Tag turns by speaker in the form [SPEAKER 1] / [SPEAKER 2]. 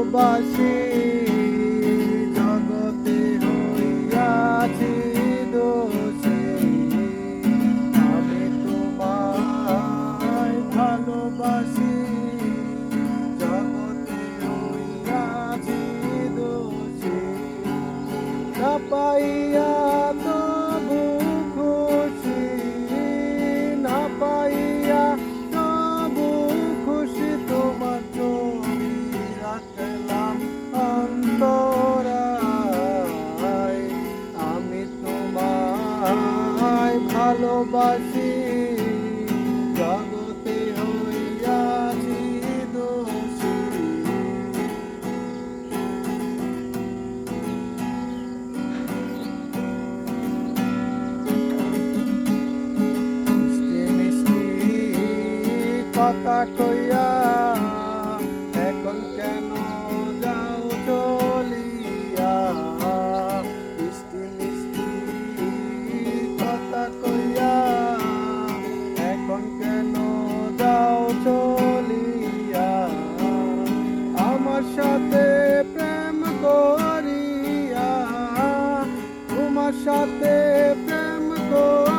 [SPEAKER 1] ভালোবাসি জগতে হইয়াছি দোষী। আমি তোমায় ভালোবাসি জগতে হইয়াছি দোষী। না পাইয়া ভালোবাসি জগতে হইয়াছি দোষী। মিষ্টি মিষ্টি কথা কইয়া এখন কেন let them go.